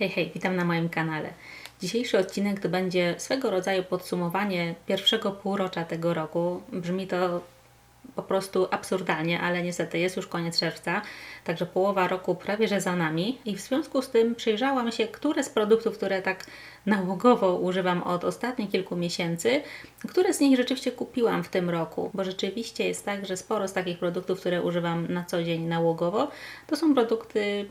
Hej, hej, witam na moim kanale. Dzisiejszy odcinek to będzie swego rodzaju podsumowanie pierwszego półrocza tego roku. Brzmi to po prostu absurdalnie, ale niestety jest już koniec czerwca, także połowa roku prawie że za nami i w związku z tym przyjrzałam się, które z produktów, które tak nałogowo używam od ostatnich kilku miesięcy, które z nich rzeczywiście kupiłam w tym roku, bo rzeczywiście jest tak, że sporo z takich produktów, które używam na co dzień nałogowo, to są produkty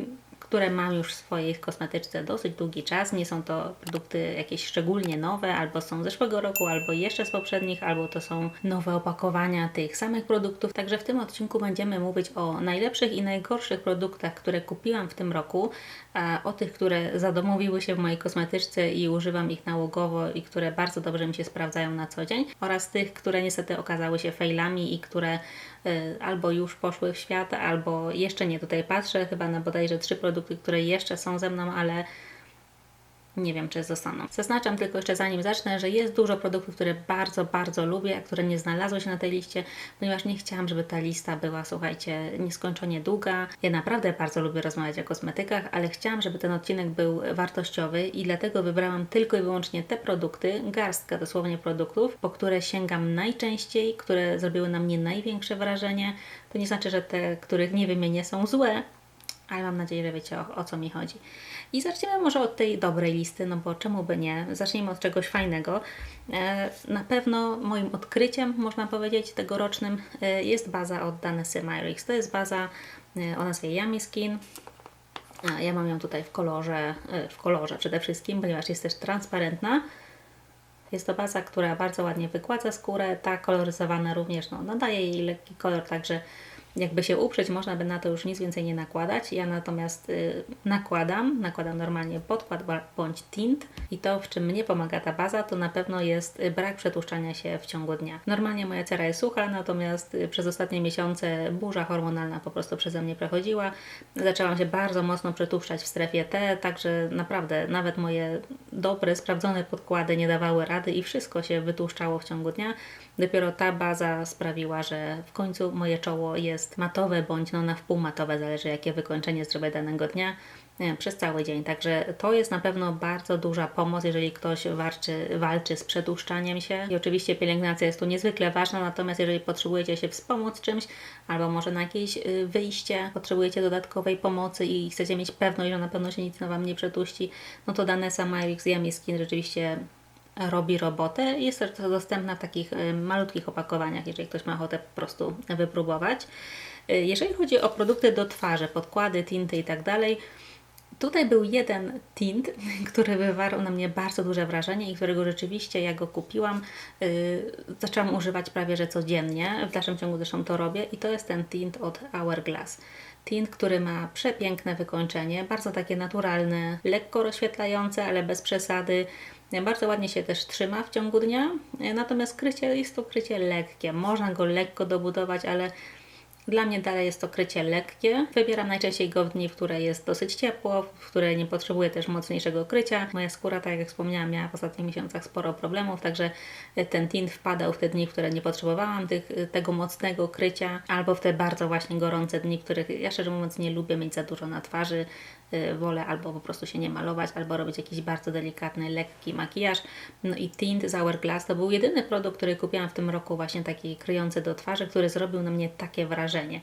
które mam już w swojej kosmetyczce dosyć długi czas. Nie są to produkty jakieś szczególnie nowe, albo są z zeszłego roku, albo jeszcze z poprzednich, albo to są nowe opakowania tych samych produktów. Także w tym odcinku będziemy mówić o najlepszych i najgorszych produktach, które kupiłam w tym roku, o tych, które zadomowiły się w mojej kosmetyczce i używam ich nałogowo i które bardzo dobrze mi się sprawdzają na co dzień, oraz tych, które niestety okazały się failami i które albo już poszły w świat, albo jeszcze nie tutaj patrzę, chyba na bodajże trzy produkty, które jeszcze są ze mną, ale nie wiem, czy zostaną. Zaznaczam tylko jeszcze zanim zacznę, że jest dużo produktów, które bardzo, bardzo lubię, a które nie znalazły się na tej liście, ponieważ nie chciałam, żeby ta lista była, słuchajcie, nieskończenie długa. Ja naprawdę bardzo lubię rozmawiać o kosmetykach, ale chciałam, żeby ten odcinek był wartościowy i dlatego wybrałam tylko i wyłącznie te produkty, garstkę dosłownie produktów, po które sięgam najczęściej, które zrobiły na mnie największe wrażenie. To nie znaczy, że te, których nie wymienię, są złe, ale mam nadzieję, że wiecie o, o, co mi chodzi. I zaczniemy może od tej dobrej listy, no bo czemu by nie? Zacznijmy od czegoś fajnego. E, na pewno moim odkryciem, można powiedzieć, tegorocznym e, jest baza od Danesy Myrix. To jest baza e, o nazwie Yummy Skin. Ja mam ją tutaj w kolorze, w kolorze przede wszystkim, ponieważ jest też transparentna. Jest to baza, która bardzo ładnie wygładza skórę, ta koloryzowana również no, nadaje jej lekki kolor, także jakby się uprzeć, można by na to już nic więcej nie nakładać. Ja natomiast y, nakładam, nakładam normalnie podkład bądź tint i to, w czym mnie pomaga ta baza, to na pewno jest y, brak przetłuszczania się w ciągu dnia. Normalnie moja cera jest sucha, natomiast y, przez ostatnie miesiące burza hormonalna po prostu przeze mnie przechodziła. Zaczęłam się bardzo mocno przetłuszczać w strefie T, także naprawdę nawet moje dobre, sprawdzone podkłady nie dawały rady i wszystko się wytłuszczało w ciągu dnia. Dopiero ta baza sprawiła, że w końcu moje czoło jest matowe bądź no na wpół matowe, zależy jakie wykończenie zrobię danego dnia przez cały dzień. Także to jest na pewno bardzo duża pomoc, jeżeli ktoś walczy, walczy z przedłuszczaniem się. I oczywiście pielęgnacja jest tu niezwykle ważna, natomiast jeżeli potrzebujecie się wspomóc czymś, albo może na jakieś y, wyjście potrzebujecie dodatkowej pomocy i chcecie mieć pewność, że na pewno się nic na Wam nie przetuści, no to Danesa Myrix Yummy Skin rzeczywiście robi robotę. Jest to dostępna w takich y, malutkich opakowaniach, jeżeli ktoś ma ochotę po prostu wypróbować. Y, jeżeli chodzi o produkty do twarzy, podkłady, tinty i tak dalej, Tutaj był jeden tint, który wywarł na mnie bardzo duże wrażenie i którego rzeczywiście ja go kupiłam. Yy, zaczęłam używać prawie że codziennie. W dalszym ciągu zresztą to robię i to jest ten tint od Hourglass. Tint, który ma przepiękne wykończenie, bardzo takie naturalne, lekko rozświetlające, ale bez przesady. Bardzo ładnie się też trzyma w ciągu dnia, natomiast krycie jest to krycie lekkie. Można go lekko dobudować, ale dla mnie dalej jest to krycie lekkie. Wybieram najczęściej go w dni, w które jest dosyć ciepło, w które nie potrzebuję też mocniejszego krycia. Moja skóra, tak jak wspomniałam, miała w ostatnich miesiącach sporo problemów, także ten tint wpadał w te dni, w które nie potrzebowałam tych, tego mocnego krycia, albo w te bardzo właśnie gorące dni, których ja szczerze mówiąc nie lubię mieć za dużo na twarzy. Y, wolę albo po prostu się nie malować, albo robić jakiś bardzo delikatny, lekki makijaż. No i tint z Hourglass to był jedyny produkt, który kupiłam w tym roku, właśnie taki kryjący do twarzy, który zrobił na mnie takie wrażenie.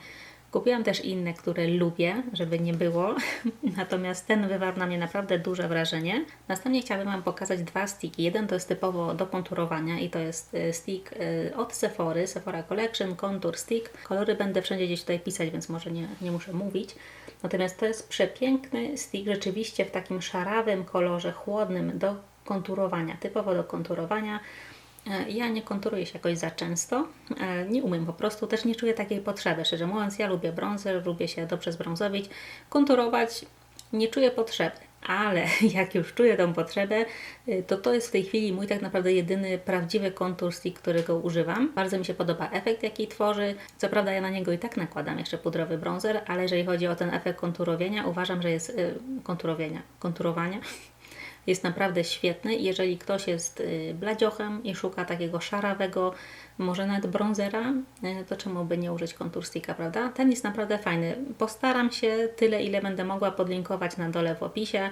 Kupiłam też inne, które lubię, żeby nie było, natomiast ten wywarł na mnie naprawdę duże wrażenie. Następnie chciałabym Wam pokazać dwa sticki. Jeden to jest typowo do konturowania i to jest y, stick y, od Sephory, Sephora Collection Contour Stick. Kolory będę wszędzie gdzieś tutaj pisać, więc może nie, nie muszę mówić. Natomiast to jest przepiękny stick, rzeczywiście w takim szarawym kolorze, chłodnym do konturowania, typowo do konturowania. E, ja nie konturuję się jakoś za często, e, nie umiem po prostu, też nie czuję takiej potrzeby. Szczerze mówiąc, ja lubię brązer, lubię się dobrze zbrązowić, konturować nie czuję potrzeby. Ale jak już czuję tą potrzebę, e, to to jest w tej chwili mój tak naprawdę jedyny prawdziwy kontur stick, którego używam. Bardzo mi się podoba efekt, jaki tworzy. Co prawda ja na niego i tak nakładam jeszcze pudrowy bronzer, ale jeżeli chodzi o ten efekt konturowienia, uważam, że jest konturowienia, konturowania, jest naprawdę świetny. Jeżeli ktoś jest y, bladziochem i szuka takiego szarawego, może nawet bronzera, y, to czemu by nie użyć Contour Sticka, prawda? Ten jest naprawdę fajny. Postaram się tyle, ile będę mogła podlinkować na dole w opisie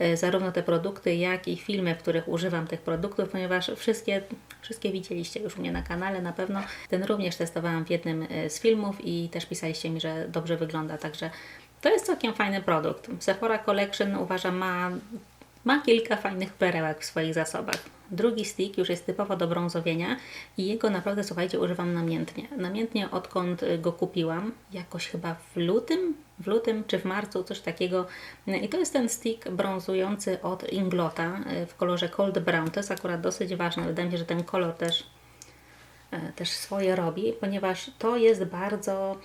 y, zarówno te produkty, jak i filmy, w których używam tych produktów, ponieważ wszystkie, wszystkie widzieliście już u mnie na kanale na pewno. Ten również testowałam w jednym z filmów i też pisaliście mi, że dobrze wygląda, także to jest całkiem fajny produkt. Sephora Collection uważam ma, ma kilka fajnych perełek w swoich zasobach. Drugi stick już jest typowo do brązowienia i jego naprawdę, słuchajcie, używam namiętnie. Namiętnie odkąd go kupiłam, jakoś chyba w lutym, w lutym czy w marcu, coś takiego. I to jest ten stick brązujący od Inglota w kolorze Cold Brown. To jest akurat dosyć ważne. Wydaje mi się, że ten kolor też, też swoje robi, ponieważ to jest bardzo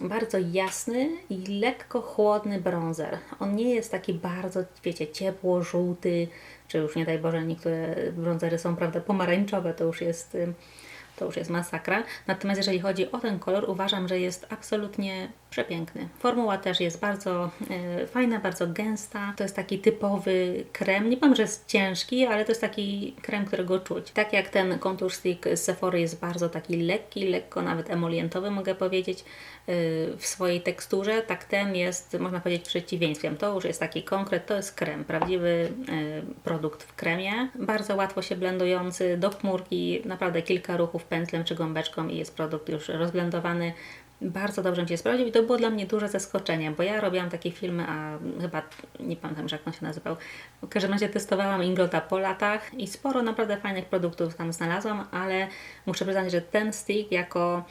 bardzo jasny i lekko chłodny bronzer. On nie jest taki bardzo, wiecie, ciepło-żółty, czy już nie daj Boże, niektóre bronzery są, prawda, pomarańczowe, to już jest to już jest masakra. Natomiast jeżeli chodzi o ten kolor, uważam, że jest absolutnie przepiękny. Formuła też jest bardzo e, fajna, bardzo gęsta. To jest taki typowy krem. Nie powiem, że jest ciężki, ale to jest taki krem, którego czuć. Tak jak ten Contour Stick z Sephora jest bardzo taki lekki, lekko nawet emolientowy, mogę powiedzieć, e, w swojej teksturze, tak ten jest, można powiedzieć, przeciwieństwem. To już jest taki konkret, to jest krem, prawdziwy e, produkt w kremie. Bardzo łatwo się blendujący, do chmurki, naprawdę kilka ruchów pędzlem czy gąbeczką i jest produkt już rozblendowany bardzo dobrze mi się sprawdził i to było dla mnie duże zaskoczenie, bo ja robiłam takie filmy, a chyba nie pamiętam, jak on się nazywał. W każdym razie testowałam Inglota po latach i sporo naprawdę fajnych produktów tam znalazłam, ale muszę przyznać, że ten stick jako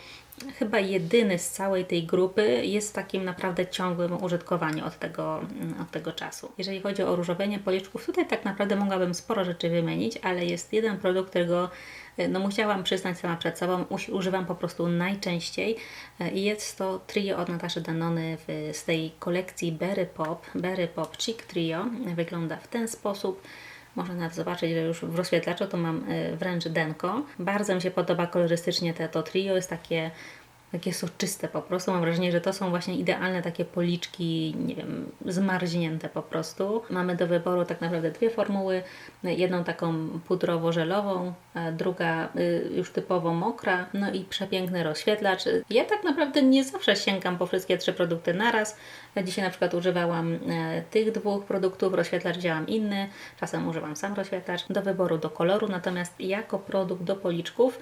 chyba jedyny z całej tej grupy jest w takim naprawdę ciągłym użytkowaniu od tego, od tego czasu. Jeżeli chodzi o różowienie policzków, tutaj tak naprawdę mogłabym sporo rzeczy wymienić, ale jest jeden produkt, którego no musiałam przyznać sama przed sobą, używam po prostu najczęściej e, i jest to trio od Nataszy Danony w, z tej kolekcji Berry Pop, Berry Pop Chic Trio. Wygląda w ten sposób. Można nawet zobaczyć, że już w rozświetlaczu to mam e, wręcz denko. Bardzo mi się podoba kolorystycznie te, to trio, jest takie takie soczyste po prostu. Mam wrażenie, że to są właśnie idealne takie policzki, nie wiem, zmarznięte po prostu. Mamy do wyboru tak naprawdę dwie formuły. Jedną taką pudrowo-żelową, druga y, już typowo mokra, no i przepiękny rozświetlacz. Ja tak naprawdę nie zawsze sięgam po wszystkie trzy produkty naraz. Dzisiaj na przykład używałam e, tych dwóch produktów, rozświetlacz działam inny, czasem używam sam rozświetlacz do wyboru, do koloru, natomiast jako produkt do policzków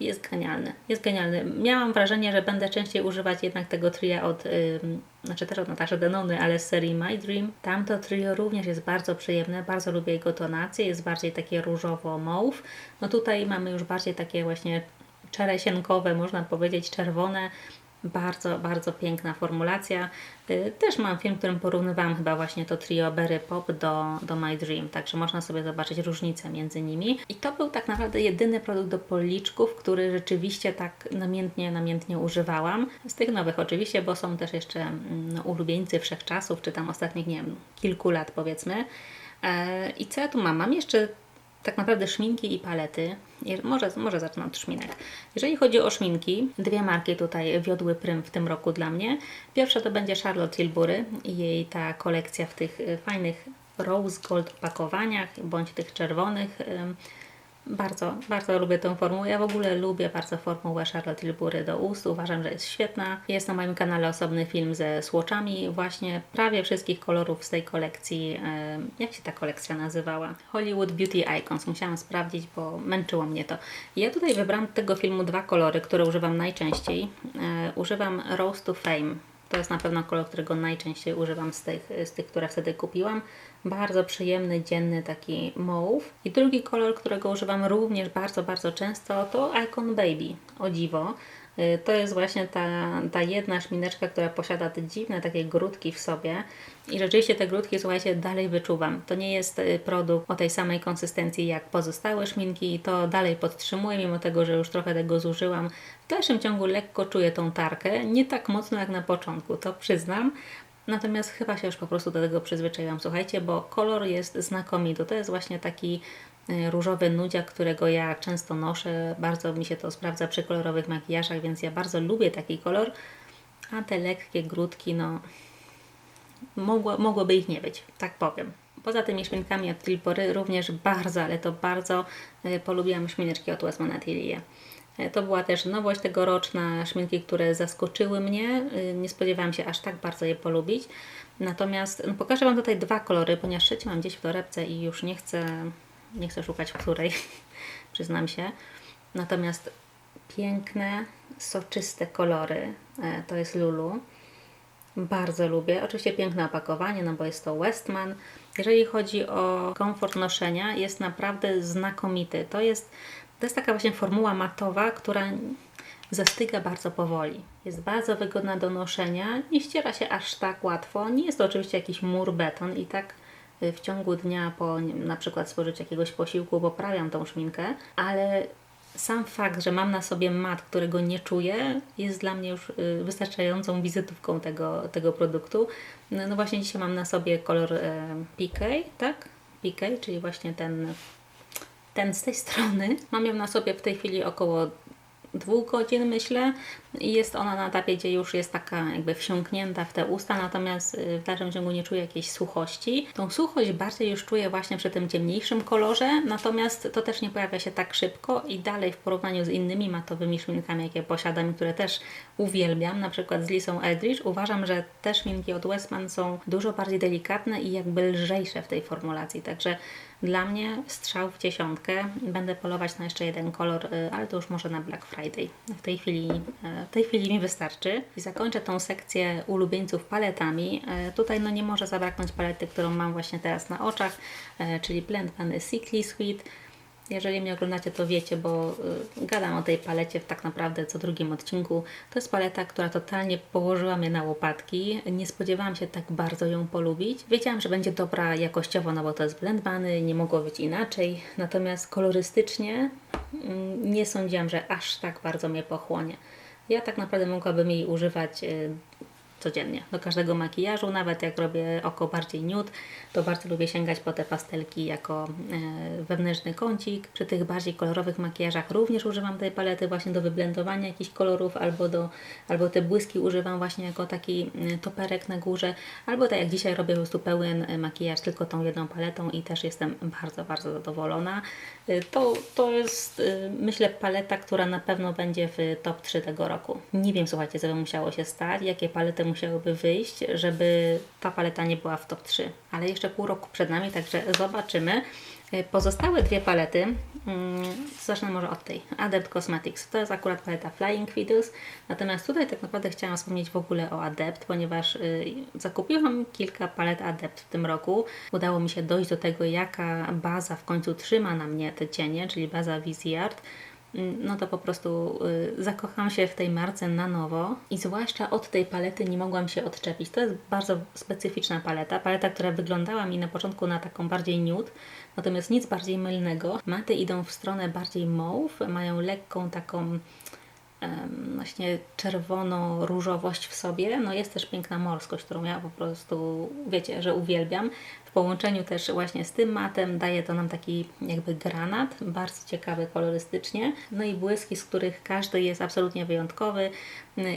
jest genialny. Jest genialny. Miałam wrażenie, że będę częściej używać jednak tego tria od, yy, znaczy też od Nataszy Denony, ale z serii My Dream. Tamto trio również jest bardzo przyjemne, bardzo lubię jego tonację, jest bardziej takie różowo-mauve. No tutaj mamy już bardziej takie właśnie czeresienkowe, można powiedzieć, czerwone, bardzo, bardzo piękna formulacja. Y, też mam film, w którym porównywałam chyba właśnie to trio Berry Pop do, do My Dream, także można sobie zobaczyć różnicę między nimi. I to był tak naprawdę jedyny produkt do policzków, który rzeczywiście tak namiętnie, namiętnie używałam. Z tych nowych oczywiście, bo są też jeszcze no, ulubieńcy wszechczasów, czy tam ostatnich, nie wiem, kilku lat powiedzmy. E, I co ja tu mam? Mam jeszcze tak naprawdę szminki i palety. Może, może zacznę od szminek. Jeżeli chodzi o szminki, dwie marki tutaj wiodły prym w tym roku dla mnie. Pierwsza to będzie Charlotte Tilbury i jej ta kolekcja w tych y, fajnych rose gold opakowaniach, bądź tych czerwonych bardzo, bardzo lubię tę formułę. Ja w ogóle lubię bardzo formułę Charlotte Tilbury do ust. Uważam, że jest świetna. Jest na moim kanale osobny film ze słoczami właśnie prawie wszystkich kolorów z tej kolekcji. Jak się ta kolekcja nazywała? Hollywood Beauty Icons. Musiałam sprawdzić, bo męczyło mnie to. Ja tutaj wybrałam do tego filmu dwa kolory, które używam najczęściej. E, używam Rose to Fame to jest na pewno kolor, którego najczęściej używam z tych, z tych, które wtedy kupiłam. Bardzo przyjemny, dzienny taki mauve. I drugi kolor, którego używam również bardzo, bardzo często to Icon Baby. O dziwo. Y, to jest właśnie ta, ta jedna szmineczka, która posiada te dziwne takie grudki w sobie i rzeczywiście te grudki, słuchajcie, dalej wyczuwam. To nie jest y, produkt o tej samej konsystencji jak pozostałe szminki i to dalej podtrzymuję, mimo tego, że już trochę tego zużyłam. W dalszym ciągu lekko czuję tą tarkę, nie tak mocno jak na początku, to przyznam, Natomiast chyba się już po prostu do tego przyzwyczaiłam, słuchajcie, bo kolor jest znakomity. To jest właśnie taki Y, różowy nudziak, którego ja często noszę. Bardzo mi się to sprawdza przy kolorowych makijażach, więc ja bardzo lubię taki kolor. A te lekkie grudki, no mogło, mogłoby ich nie być, tak powiem. Poza tymi szminkami od Tilpory również bardzo, ale to bardzo e, polubiłam szmineczki od Westman Atelier. E, To była też nowość tegoroczna, szminki, które zaskoczyły mnie. E, Nie spodziewałam się aż tak bardzo je polubić. Natomiast no, pokażę Wam tutaj dwa kolory, ponieważ trzeci mam gdzieś w torebce i już nie chcę, nie chcę szukać której, przyznam się. Natomiast piękne, soczyste kolory. E, To jest Lulu. Bardzo lubię. Oczywiście piękne opakowanie, no bo jest to Westman. Jeżeli chodzi o komfort noszenia, jest naprawdę znakomity. To jest, to jest taka właśnie formuła matowa, która zastyga bardzo powoli. Jest bardzo wygodna do noszenia, nie ściera się aż tak łatwo. Nie jest to oczywiście jakiś mur beton i tak y, w ciągu dnia po na przykład spożyciu jakiegoś posiłku poprawiam tą szminkę, ale sam fakt, że mam na sobie mat, którego nie czuję, jest dla mnie już y, wystarczającą wizytówką tego, tego produktu. No, no właśnie dzisiaj mam na sobie kolor e, PK, tak? PK, czyli właśnie ten, ten z tej strony. Mam ją na sobie w tej chwili około dwóch godzin, myślę, i jest ona na etapie, gdzie już jest taka jakby wsiąknięta w te usta, natomiast y, w dalszym ciągu nie czuję jakiejś suchości. Tą suchość bardziej już czuję właśnie przy tym ciemniejszym kolorze, natomiast to też nie pojawia się tak szybko i dalej w porównaniu z innymi matowymi szminkami, jakie posiadam i które też uwielbiam, na przykład z Lisą Eldridge, uważam, że te szminki od Westman są dużo bardziej delikatne i jakby lżejsze w tej formulacji, także dla mnie strzał w dziesiątkę. Będę polować na jeszcze jeden kolor, y, ale to już może na Black Friday. W tej chwili, y, w tej chwili mi wystarczy. I zakończę tą sekcję ulubieńców paletami. Y, Tutaj no nie może zabraknąć palety, którą mam właśnie teraz na oczach, czyli Blend Van Sickly Sweet. Jeżeli mnie oglądacie, to wiecie, bo y, gadam o tej palecie w tak naprawdę co drugim odcinku. To jest paleta, która totalnie położyła mnie na łopatki. Nie spodziewałam się tak bardzo ją polubić. Wiedziałam, że będzie dobra jakościowo, no bo to jest blend nie mogło być inaczej. Natomiast kolorystycznie mm, nie sądziłam, że aż tak bardzo mnie pochłonie. Ja tak naprawdę mogłabym jej używać y, codziennie do każdego makijażu, nawet jak robię oko bardziej nude, to bardzo lubię sięgać po te pastelki jako e, wewnętrzny kącik. Przy tych bardziej kolorowych makijażach również używam tej palety właśnie do wyblendowania jakichś kolorów, albo, do, albo te błyski używam właśnie jako taki e, toperek na górze, albo tak jak dzisiaj robię po prostu pełen e, makijaż tylko tą jedną paletą i też jestem bardzo, bardzo zadowolona. To, to jest myślę paleta, która na pewno będzie w top 3 tego roku. Nie wiem, słuchajcie, co by musiało się stać, jakie palety musiałyby wyjść, żeby ta paleta nie była w top 3. Ale jeszcze pół roku przed nami, także zobaczymy. E, Pozostałe dwie palety, mm, zacznę może od tej, Adept Cosmetics. To jest akurat paleta Flying Fiddles, natomiast tutaj tak naprawdę chciałam wspomnieć w ogóle o Adept, ponieważ y, zakupiłam kilka palet Adept w tym roku. Udało mi się dojść do tego, jaka baza w końcu trzyma na mnie te cienie, czyli baza Viziart no to po prostu y, zakocham się w tej marce na nowo i zwłaszcza od tej palety nie mogłam się odczepić. To jest bardzo specyficzna paleta, paleta, która wyglądała mi na początku na taką bardziej nude, natomiast nic bardziej mylnego. Maty idą w stronę bardziej mauve, mają lekką taką właśnie czerwoną różowość w sobie. No jest też piękna morskość, którą ja po prostu, wiecie, że uwielbiam. W połączeniu też właśnie z tym matem daje to nam taki jakby granat, bardzo ciekawy kolorystycznie. No i błyski, z których każdy jest absolutnie wyjątkowy.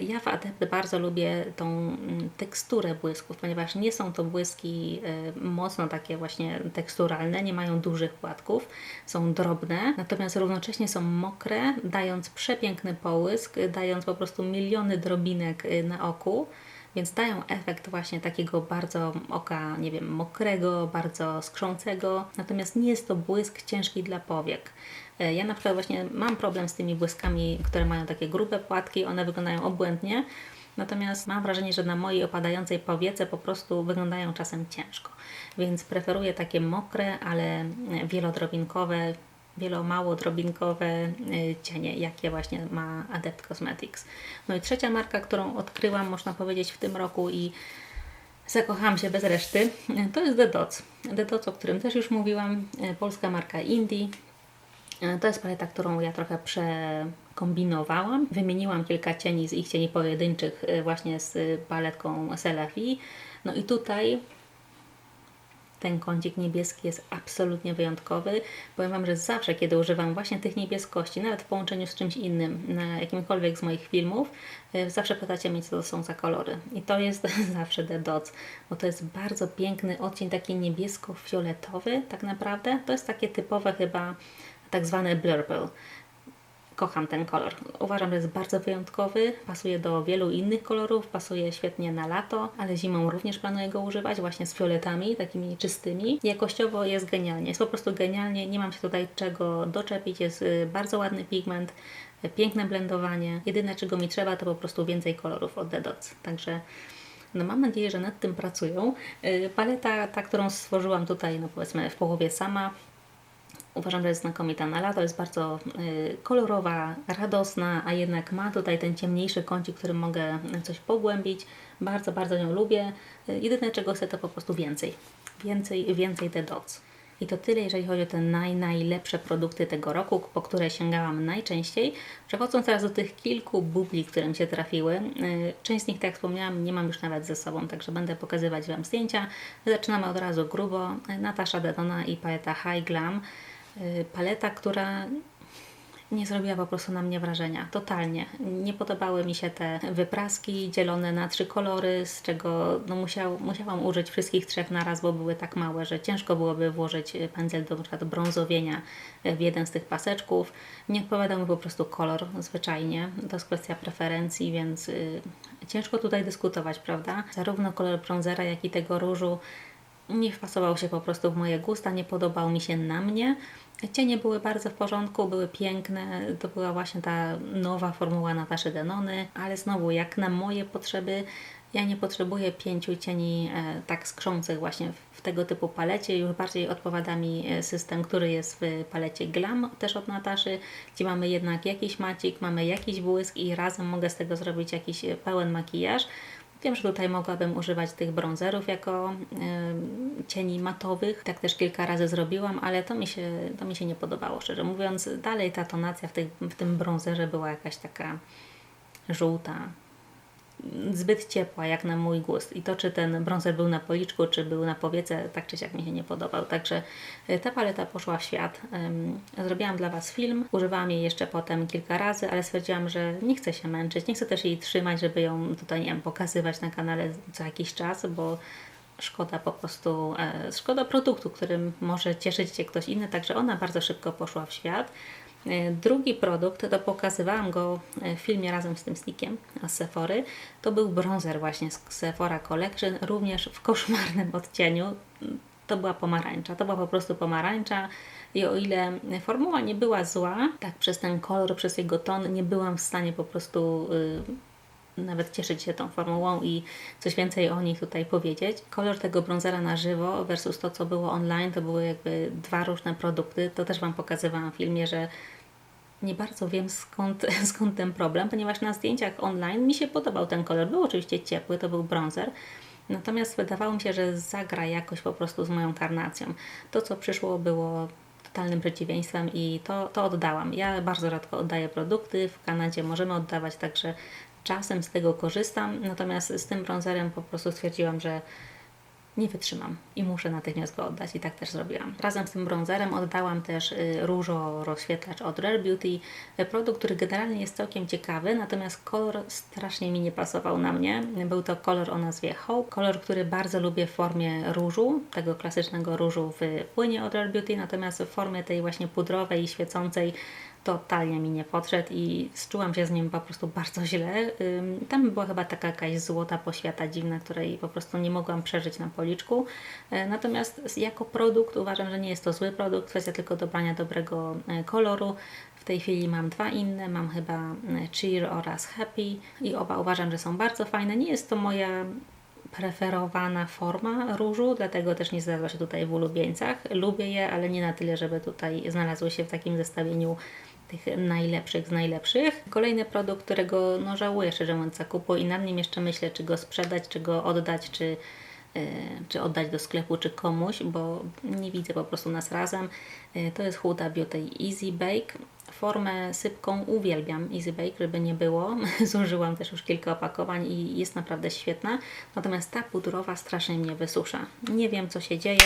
Ja w Adept bardzo lubię tą mm, teksturę błysków, ponieważ nie są to błyski e, mocno takie właśnie teksturalne, nie mają dużych płatków, są drobne, natomiast równocześnie są mokre, dając przepiękny połysk, dając po prostu miliony drobinek y, na oku. Więc dają efekt właśnie takiego bardzo oka, nie wiem, mokrego, bardzo skrzącego, natomiast nie jest to błysk ciężki dla powiek. E, Ja na przykład właśnie mam problem z tymi błyskami, które mają takie grube płatki, one wyglądają obłędnie, natomiast mam wrażenie, że na mojej opadającej powiece po prostu wyglądają czasem ciężko. Więc preferuję takie mokre, ale wielodrobinkowe, wielomało drobinkowe y, cienie, jakie właśnie ma Adept Cosmetics. No i trzecia marka, którą odkryłam, można powiedzieć, w tym roku i zakochałam się bez reszty, to jest The Dots. The Dots, o którym też już mówiłam, y, polska marka Indie. Y, To jest paleta, którą ja trochę przekombinowałam. Wymieniłam kilka cieni z ich cieni pojedynczych właśnie z paletką Selafi. No i tutaj Ten kącik niebieski jest absolutnie wyjątkowy. Powiem Wam, że zawsze, kiedy używam właśnie tych niebieskości, nawet w połączeniu z czymś innym, na jakimkolwiek z moich filmów, y, zawsze pytacie mnie, co to są za kolory. I to jest zawsze The Dots, bo to jest bardzo piękny odcień, taki niebiesko-fioletowy tak naprawdę. To jest takie typowe chyba tak zwane blurple. Kocham ten kolor. Uważam, że jest bardzo wyjątkowy, pasuje do wielu innych kolorów, pasuje świetnie na lato, ale zimą również planuję go używać właśnie z fioletami, takimi czystymi. Jakościowo jest genialnie, jest po prostu genialnie, nie mam się tutaj czego doczepić, jest y, bardzo ładny pigment, piękne blendowanie. Jedyne czego mi trzeba to po prostu więcej kolorów od The Dots. Także no mam nadzieję, że nad tym pracują. Y, paleta, ta, którą stworzyłam tutaj, no powiedzmy w połowie sama, Uważam, że jest znakomita na lato, jest bardzo y, kolorowa, radosna, a jednak ma tutaj ten ciemniejszy kącik, którym mogę coś pogłębić. Bardzo, bardzo ją lubię. Y, jedyne czego chcę to po prostu więcej. Więcej, więcej te dots. I to tyle, jeżeli chodzi o te naj, najlepsze produkty tego roku, po które sięgałam najczęściej. Przechodząc teraz do tych kilku bubli, które mi się trafiły. Y, część z nich, tak jak wspomniałam, nie mam już nawet ze sobą, także będę pokazywać Wam zdjęcia. Zaczynamy od razu grubo. Natasza Dedona i paleta High Glam. Y, paleta, która nie zrobiła po prostu na mnie wrażenia. Totalnie. Nie podobały mi się te wypraski dzielone na trzy kolory, z czego no, musiał, musiałam użyć wszystkich trzech naraz, bo były tak małe, że ciężko byłoby włożyć pędzel do przykład brązowienia w jeden z tych paseczków. Nie odpowiadał mi po prostu kolor zwyczajnie. To jest kwestia preferencji, więc y, ciężko tutaj dyskutować, prawda? Zarówno kolor brązera, jak i tego różu nie wpasował się po prostu w moje gusta, nie podobał mi się na mnie. Cienie były bardzo w porządku, były piękne. To była właśnie ta nowa formuła Nataszy Denony, ale znowu, jak na moje potrzeby, ja nie potrzebuję pięciu cieni e, tak skrzących właśnie w, tego typu palecie. Już bardziej odpowiada mi e, system, który jest w palecie Glam, też od Nataszy, gdzie mamy jednak jakiś macik, mamy jakiś błysk i razem mogę z tego zrobić jakiś e, pełen makijaż. Wiem, że tutaj mogłabym używać tych bronzerów jako cieni matowych. Tak też kilka razy zrobiłam, ale to mi się, to mi się nie podobało, szczerze mówiąc. Dalej ta tonacja w, tej, w tym bronzerze była jakaś taka żółta, zbyt ciepła jak na mój gust. I to, czy ten bronzer był na policzku, czy był na powiece, tak czy siak mi się nie podobał. Także e, ta paleta poszła w świat. Zrobiłam dla Was film, używałam jej jeszcze potem kilka razy, ale stwierdziłam, że nie chcę się męczyć, nie chcę też jej trzymać, żeby ją tutaj, nie wiem, pokazywać na kanale co jakiś czas, bo szkoda po prostu, e, szkoda produktu, którym może cieszyć się ktoś inny, także ona bardzo szybko poszła w świat. E, drugi produkt, to pokazywałam go w filmie razem z tym stickiem z Sephory, to był bronzer właśnie z Sephora Collection, również w koszmarnym odcieniu. To była pomarańcza, to była po prostu pomarańcza i o ile formuła nie była zła, tak przez ten kolor, przez jego ton nie byłam w stanie po prostu y, nawet cieszyć się tą formułą i coś więcej o nich tutaj powiedzieć. Kolor tego bronzera na żywo versus to, co było online, to były jakby dwa różne produkty. To też Wam pokazywałam w filmie, że nie bardzo wiem skąd, skąd ten problem, ponieważ na zdjęciach online mi się podobał ten kolor. Był oczywiście ciepły, to był bronzer, natomiast wydawało mi się, że zagra jakoś po prostu z moją karnacją. To, co przyszło, było totalnym przeciwieństwem i to, to oddałam. Ja bardzo rzadko oddaję produkty, w Kanadzie możemy oddawać, także czasem z tego korzystam, natomiast z tym bronzerem po prostu stwierdziłam, że nie wytrzymam i muszę natychmiast go oddać i tak też zrobiłam. Razem z tym bronzerem oddałam też y, różo rozświetlacz od Rare Beauty, y, produkt, który generalnie jest całkiem ciekawy, natomiast kolor strasznie mi nie pasował na mnie. Był to kolor o nazwie Hope, kolor, który bardzo lubię w formie różu, tego klasycznego różu w płynie od Rare Beauty, natomiast w formie tej właśnie pudrowej i świecącej totalnie mi nie podszedł i czułam się z nim po prostu bardzo źle. Tam była chyba taka jakaś złota poświata dziwna, której po prostu nie mogłam przeżyć na policzku. E, natomiast jako produkt uważam, że nie jest to zły produkt, kwestia tylko dobrania dobrego e, koloru. W tej chwili mam dwa inne, mam chyba e, Cheer oraz Happy i oba uważam, że są bardzo fajne. Nie jest to moja preferowana forma różu, dlatego też nie znalazła się tutaj w ulubieńcach. Lubię je, ale nie na tyle, żeby tutaj znalazły się w takim zestawieniu tych najlepszych z najlepszych. Kolejny produkt, którego no, żałuję szczerze mówiąc zakupu i nad nim jeszcze myślę, czy go sprzedać, czy go oddać, czy y, czy oddać do sklepu, czy komuś, bo nie widzę po prostu nas razem. Y, To jest Huda Beauty Easy Bake. Formę sypką uwielbiam Easy Bake, żeby nie było. Zużyłam też już kilka opakowań i jest naprawdę świetna. Natomiast ta pudrowa strasznie mnie wysusza. Nie wiem co się dzieje.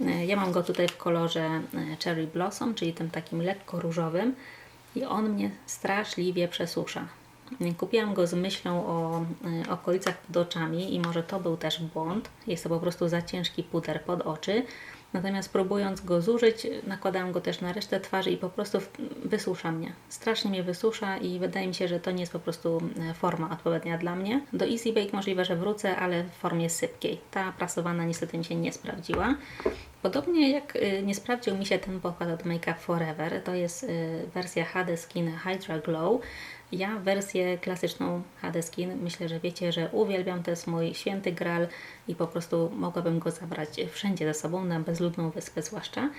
Y, Ja mam go tutaj w kolorze y, Cherry Blossom, czyli tym takim lekko różowym i on mnie straszliwie przesusza. Kupiłam go z myślą o y, okolicach pod oczami i może to był też błąd. Jest to po prostu za ciężki puder pod oczy. Natomiast próbując go zużyć, nakładałam go też na resztę twarzy i po prostu wysusza mnie. Strasznie mnie wysusza i wydaje mi się, że to nie jest po prostu e, forma odpowiednia dla mnie. Do Easy Bake możliwe, że wrócę, ale w formie sypkiej. Ta prasowana niestety mi się nie sprawdziła. Podobnie jak y, nie sprawdził mi się ten pokład od Make Up Forever, to jest y, wersja HD Skin Hydra Glow. Ja wersję klasyczną HD Skin myślę, że wiecie, że uwielbiam, to jest mój święty gral i po prostu mogłabym go zabrać wszędzie ze sobą, na bezludną wyspę zwłaszcza.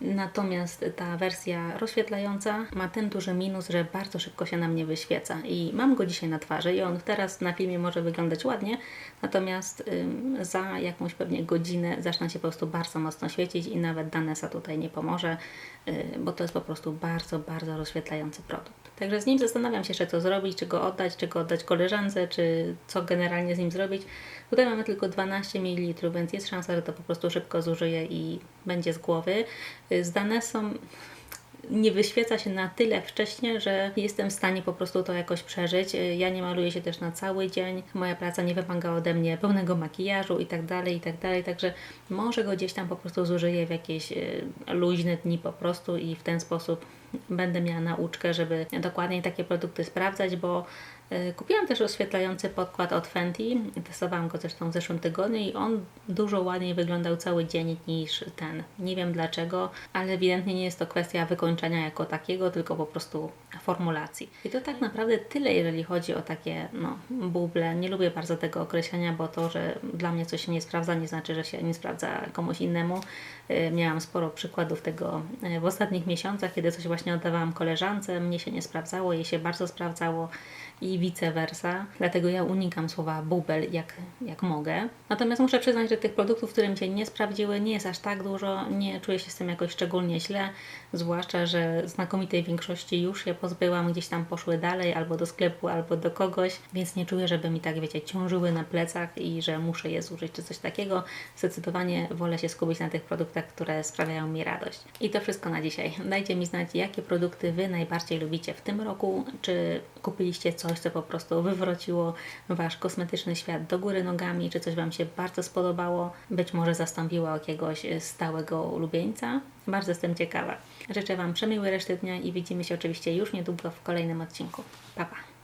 Natomiast ta wersja rozświetlająca ma ten duży minus, że bardzo szybko się na mnie wyświeca i mam go dzisiaj na twarzy i on teraz na filmie może wyglądać ładnie, natomiast ym, za jakąś pewnie godzinę zaczyna się po prostu bardzo mocno świecić i nawet Danesa tutaj nie pomoże, yy, bo to jest po prostu bardzo, bardzo rozświetlający produkt. Także z nim zastanawiam się jeszcze co zrobić, czy go oddać, czy go oddać koleżance, czy co generalnie z nim zrobić. Tutaj mamy tylko 12 ml, więc jest szansa, że to po prostu szybko zużyję i będzie z głowy. Z Danesą nie wyświeca się na tyle wcześnie, że jestem w stanie po prostu to jakoś przeżyć. Ja nie maluję się też na cały dzień. Moja praca nie wymaga ode mnie pełnego makijażu i tak dalej, i tak dalej. Także może go gdzieś tam po prostu zużyję w jakieś y, luźne dni po prostu i w ten sposób będę miała nauczkę, żeby dokładniej takie produkty sprawdzać, bo y, kupiłam też rozświetlający podkład od Fenty. Testowałam go zresztą w zeszłym tygodniu i on dużo ładniej wyglądał cały dzień niż ten. Nie wiem dlaczego, ale ewidentnie nie jest to kwestia wykończenia jako takiego, tylko po prostu formulacji. I to tak naprawdę tyle, jeżeli chodzi o takie no, buble. Nie lubię bardzo tego określenia, bo to, że dla mnie coś się nie sprawdza, nie znaczy, że się nie sprawdza komuś innemu. Y, Miałam sporo przykładów tego y, w ostatnich miesiącach, kiedy coś właśnie oddawałam koleżance, mnie się nie sprawdzało, jej się bardzo sprawdzało i vice versa. Dlatego ja unikam słowa bubel jak, jak mogę. Natomiast muszę przyznać, że tych produktów, które mi się nie sprawdziły, nie jest aż tak dużo. Nie czuję się z tym jakoś szczególnie źle, zwłaszcza, że znakomitej większości już się pozbyłam, gdzieś tam poszły dalej, albo do sklepu, albo do kogoś, więc nie czuję, żeby mi tak, wiecie, ciążyły na plecach i że muszę je zużyć czy coś takiego. Zdecydowanie wolę się skupić na tych produktach, które sprawiają mi radość. I to wszystko na dzisiaj. Dajcie mi znać, jakie produkty Wy najbardziej lubicie w tym roku, czy kupiliście coś, co po prostu wywróciło Wasz kosmetyczny świat do góry nogami, czy coś Wam się bardzo spodobało, być może zastąpiło jakiegoś stałego ulubieńca. Bardzo jestem ciekawa. Życzę Wam przemiłej reszty dnia i widzimy się oczywiście już niedługo w kolejnym odcinku. Pa, pa!